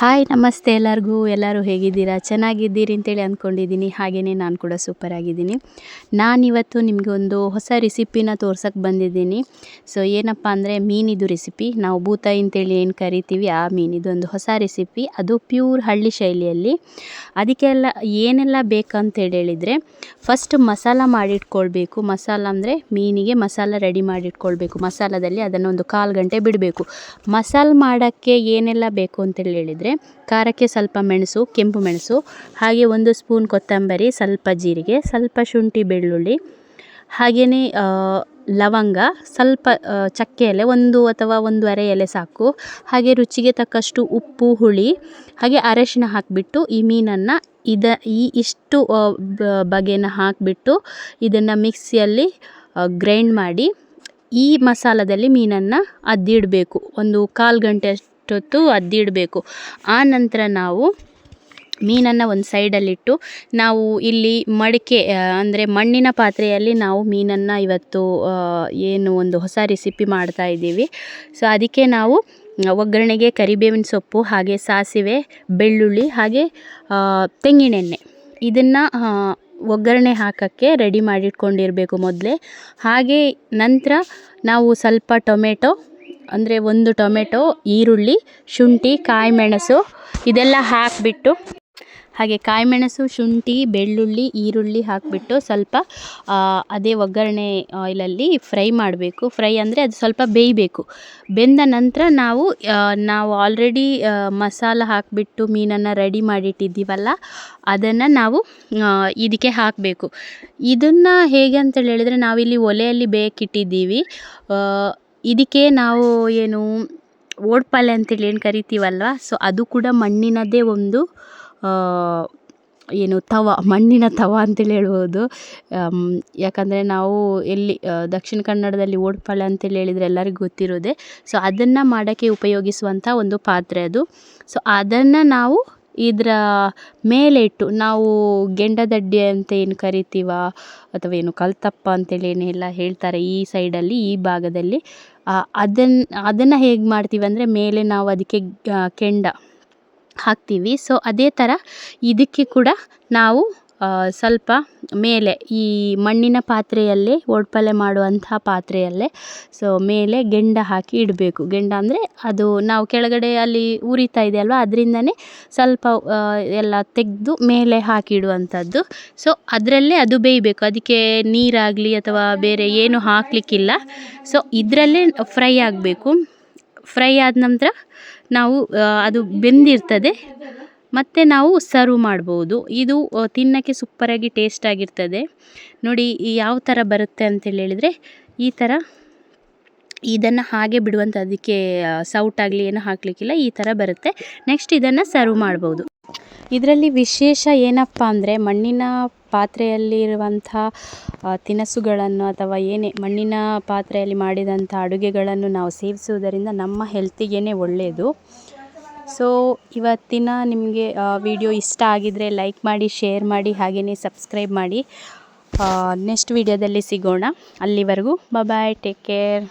Hi, ನಮಸ್ತೆ ಎಲ್ಲರಿಗೂ. ಎಲ್ಲರೂ ಹೇಗಿದ್ದೀರಾ? ಚೆನ್ನಾಗಿದ್ದೀರಿ ಅಂತೇಳಿ ಅಂದ್ಕೊಂಡಿದ್ದೀನಿ. ಹಾಗೆಯೇ ನಾನು ಕೂಡ ಸೂಪರ್ ಆಗಿದ್ದೀನಿ. ನಾನಿವತ್ತು ನಿಮಗೆ ಒಂದು ಹೊಸ ರೆಸಿಪಿನ ತೋರ್ಸೋಕ್ಕೆ ಬಂದಿದ್ದೀನಿ. ಸೊ ಏನಪ್ಪ ಅಂದರೆ ಮೀನಿದು ರೆಸಿಪಿ ನಾವು ಬೂತಾಯಿ ಅಂತೇಳಿ ಏನು ಕರಿತೀವಿ, ಆ ಮೀನಿದು ಒಂದು ಹೊಸ ರೆಸಿಪಿ ಅದು ಪ್ಯೂರ್ ಹಳ್ಳಿ ಶೈಲಿಯಲ್ಲಿ. ಅದಕ್ಕೆಲ್ಲ ಏನೆಲ್ಲ ಬೇಕಂತೇಳಿ ಹೇಳಿದರೆ ಫಸ್ಟ್ ಮಸಾಲ ಮಾಡಿಟ್ಕೊಳ್ಬೇಕು. ಮಸಾಲ ಅಂದರೆ ಮೀನಿಗೆ ಮಸಾಲ ರೆಡಿ ಮಾಡಿಟ್ಕೊಳ್ಬೇಕು. ಮಸಾಲದಲ್ಲಿ ಅದನ್ನು ಒಂದು ಕಾಲು ಗಂಟೆ ಬಿಡಬೇಕು. ಮಸಾಲ ಮಾಡೋಕ್ಕೆ ಏನೆಲ್ಲ ಬೇಕು ಅಂತೇಳಿ ಹೇಳಿದರೆ ಖಾರಕ್ಕೆ ಸ್ವಲ್ಪ ಮೆಣಸು, ಕೆಂಪು ಮೆಣಸು, ಹಾಗೆ ಒಂದು ಸ್ಪೂನ್ ಕೊತ್ತಂಬರಿ, ಸ್ವಲ್ಪ ಜೀರಿಗೆ, ಸ್ವಲ್ಪ ಶುಂಠಿ ಬೆಳ್ಳುಳ್ಳಿ, ಹಾಗೆಯೇ ಲವಂಗ, ಸ್ವಲ್ಪ ಚಕ್ಕೆ ಎಲೆ, ಒಂದು ಅಥವಾ ಒಂದೂವರೆ ಎಲೆ ಸಾಕು. ಹಾಗೆ ರುಚಿಗೆ ತಕ್ಕಷ್ಟು ಉಪ್ಪು, ಹುಳಿ, ಹಾಗೆ ಅರಶಿನ ಹಾಕಿಬಿಟ್ಟು ಈ ಮೀನನ್ನು ಇದ, ಈ ಇಷ್ಟು ಬಗೆನ ಹಾಕಿಬಿಟ್ಟು ಇದನ್ನು ಮಿಕ್ಸಿಯಲ್ಲಿ ಗ್ರೈಂಡ್ ಮಾಡಿ ಈ ಮಸಾಲದಲ್ಲಿ ಮೀನನ್ನು ಅದ್ದಿಡಬೇಕು. ಒಂದು ಕಾಲು ಗಂಟೆ ಅಷ್ಟೊತ್ತು ಅದ್ದಿಡಬೇಕು. ಆ ನಂತರ ನಾವು ಮೀನನ್ನು ಒಂದು ಸೈಡಲ್ಲಿಟ್ಟು ನಾವು ಇಲ್ಲಿ ಮಡಿಕೆ ಅಂದರೆ ಮಣ್ಣಿನ ಪಾತ್ರೆಯಲ್ಲಿ ನಾವು ಮೀನನ್ನು ಇವತ್ತು ಏನು ಒಂದು ಹೊಸ ರೆಸಿಪಿ ಮಾಡ್ತಾ ಇದ್ದೀವಿ. ಸೊ ಅದಕ್ಕೆ ನಾವು ಒಗ್ಗರಣೆಗೆ ಕರಿಬೇವಿನ ಸೊಪ್ಪು, ಹಾಗೆ ಸಾಸಿವೆ, ಬೆಳ್ಳುಳ್ಳಿ, ಹಾಗೆ ತೆಂಗಿನೆಣ್ಣೆ. ಇದನ್ನು ಒಗ್ಗರಣೆ ಹಾಕೋಕ್ಕೆ ರೆಡಿ ಮಾಡಿಟ್ಕೊಂಡಿರಬೇಕು ಮೊದಲೇ. ಹಾಗೆ ನಂತರ ನಾವು ಸ್ವಲ್ಪ ಟೊಮೆಟೊ ಅಂದರೆ ಒಂದು ಟೊಮೆಟೊ, ಈರುಳ್ಳಿ, ಶುಂಠಿ, ಕಾಯಿಮೆಣಸು ಇದೆಲ್ಲ ಹಾಕಿಬಿಟ್ಟು, ಹಾಗೆ ಕಾಯಿಮೆಣಸು, ಶುಂಠಿ, ಬೆಳ್ಳುಳ್ಳಿ, ಈರುಳ್ಳಿ ಹಾಕಿಬಿಟ್ಟು ಸ್ವಲ್ಪ ಅದೇ ಒಗ್ಗರಣೆ ಆಯಿಲಲ್ಲಿ ಫ್ರೈ ಮಾಡಬೇಕು. ಫ್ರೈ ಅಂದರೆ ಅದು ಸ್ವಲ್ಪ ಬೇಯಬೇಕು. ಬೆಂದ ನಂತರ ನಾವು ನಾವು ಆಲ್ರೆಡಿ ಮಸಾಲ ಹಾಕಿಬಿಟ್ಟು ಮೀನನ್ನು ರೆಡಿ ಮಾಡಿಟ್ಟಿದ್ದೀವಲ್ಲ, ಅದನ್ನು ನಾವು ಇದಕ್ಕೆ ಹಾಕಬೇಕು. ಇದನ್ನು ಹೇಗೆ ಅಂತೇಳಿ ಹೇಳಿದರೆ ನಾವಿಲ್ಲಿ ಒಲೆಯಲ್ಲಿ ಬೇಕಿಟ್ಟಿದ್ದೀವಿ. ಇದಕ್ಕೆ ನಾವು ಏನು ಓಡ್ಪಾಲೆ ಅಂತೇಳಿ ಏನು ಕರಿತೀವಲ್ವ? ಸೊ ಅದು ಕೂಡ ಮಣ್ಣಿನದ್ದೇ ಒಂದು ಏನು ತವ, ಮಣ್ಣಿನ ತವ ಅಂತೇಳಿ ಹೇಳ್ಬೋದು. ಯಾಕಂದರೆ ನಾವು ಎಲ್ಲಿ ದಕ್ಷಿಣ ಕನ್ನಡದಲ್ಲಿ ಓಡ್ಪಾಳೆ ಅಂತೇಳಿ ಹೇಳಿದರೆ ಎಲ್ಲರಿಗೂ ಗೊತ್ತಿರೋದೇ. ಸೊ ಅದನ್ನು ಮಾಡೋಕ್ಕೆ ಉಪಯೋಗಿಸುವಂಥ ಒಂದು ಪಾತ್ರೆ ಅದು. ಸೊ ಅದನ್ನು ನಾವು ಇದರ ಮೇಲೆ ಇಟ್ಟು ನಾವು ಗೆಂಡದಡ್ಡೆ ಅಂತ ಏನು ಕರಿತೀವ ಅಥವಾ ಏನು ಕಲ್ತಪ್ಪ ಅಂತೇಳಿ ಏನೆಲ್ಲ ಹೇಳ್ತಾರೆ ಈ ಸೈಡಲ್ಲಿ, ಈ ಭಾಗದಲ್ಲಿ ಅದನ್ನು ಅದನ್ನು ಹೇಗೆ ಮಾಡ್ತೀವಿ ಅಂದರೆ ಮೇಲೆ ನಾವು ಅದಕ್ಕೆ ಕೆಂಡ ಹಾಕ್ತೀವಿ. ಸೊ ಅದೇ ಥರ ಇದಕ್ಕೆ ಕೂಡ ನಾವು ಸ್ವಲ್ಪ ಮೇಲೆ ಈ ಮಣ್ಣಿನ ಪಾತ್ರೆಯಲ್ಲೇ ಓಡ್ಪಲೆ ಮಾಡುವಂಥ ಪಾತ್ರೆಯಲ್ಲೇ ಸೊ ಮೇಲೆ ಗೆಂಡ ಹಾಕಿ ಇಡಬೇಕು. ಗೆಂಡ ಅಂದರೆ ಅದು ನಾವು ಕೆಳಗಡೆ ಅಲ್ಲಿ ಉರಿತಾ ಇದೆ ಅಲ್ವಾ ಅದರಿಂದನೇ ಸ್ವಲ್ಪ ಎಲ್ಲ ತೆಗೆದು ಮೇಲೆ ಹಾಕಿ ಇಡುವಂಥದ್ದು ಸೊ ಅದರಲ್ಲೇ ಅದು ಬೇಯಬೇಕು. ಅದಕ್ಕೆ ನೀರಾಗಲಿ ಅಥವಾ ಬೇರೆ ಏನು ಹಾಕಲಿಕ್ಕಿಲ್ಲ. ಸೊ ಇದರಲ್ಲೇ ಫ್ರೈ ಆಗಬೇಕು. ಫ್ರೈ ಆದ ನಂತರ ನಾವು ಅದು ಬೆಂದಿರ್ತದೆ. ಮತ್ತು ನಾವು ಸರ್ವ್ ಮಾಡ್ಬೋದು. ಇದು ತಿನ್ನೋಕ್ಕೆ ಸೂಪರಾಗಿ ಟೇಸ್ಟ್ ಆಗಿರ್ತದೆ. ನೋಡಿ ಯಾವ ಥರ ಬರುತ್ತೆ ಅಂತೇಳಿ ಹೇಳಿದರೆ, ಈ ಥರ ಇದನ್ನು ಹಾಗೆ ಬಿಡುವಂಥ ಅದಕ್ಕೆ ಸೌಟಾಗಲಿ ಏನೂ ಹಾಕಲಿಕ್ಕಿಲ್ಲ, ಈ ಥರ ಬರುತ್ತೆ. ನೆಕ್ಸ್ಟ್ ಇದನ್ನು ಸರ್ವ್ ಮಾಡ್ಬೋದು. ಇದರಲ್ಲಿ ವಿಶೇಷ ಏನಪ್ಪ ಅಂದರೆ, ಮಣ್ಣಿನ ಪಾತ್ರೆಯಲ್ಲಿರುವಂಥ ತಿನಿಸುಗಳನ್ನು ಅಥವಾ ಏನೇ, ಮಣ್ಣಿನ ಪಾತ್ರೆಯಲ್ಲಿ ಮಾಡಿದಂಥ ಅಡುಗೆಗಳನ್ನು ನಾವು ಸೇವಿಸುವುದರಿಂದ ನಮ್ಮ ಹೆಲ್ತಿಗೇ ಒಳ್ಳೆಯದು ಸೊ ಇವತ್ತಿನ ನಿಮಗೆ ವಿಡಿಯೋ ಇಷ್ಟ ಆಗಿದರೆ ಲೈಕ್ ಮಾಡಿ ಶೇರ್ ಮಾಡಿ ಹಾಗೆಯೇ ಸಬ್ಸ್ಕ್ರೈಬ್ ಮಾಡಿ. ನೆಕ್ಸ್ಟ್ ವಿಡಿಯೋದಲ್ಲಿ ಸಿಗೋಣ. ಅಲ್ಲಿವರೆಗೂ ಬಾಯ್ ಟೇಕ್ ಕೇರ್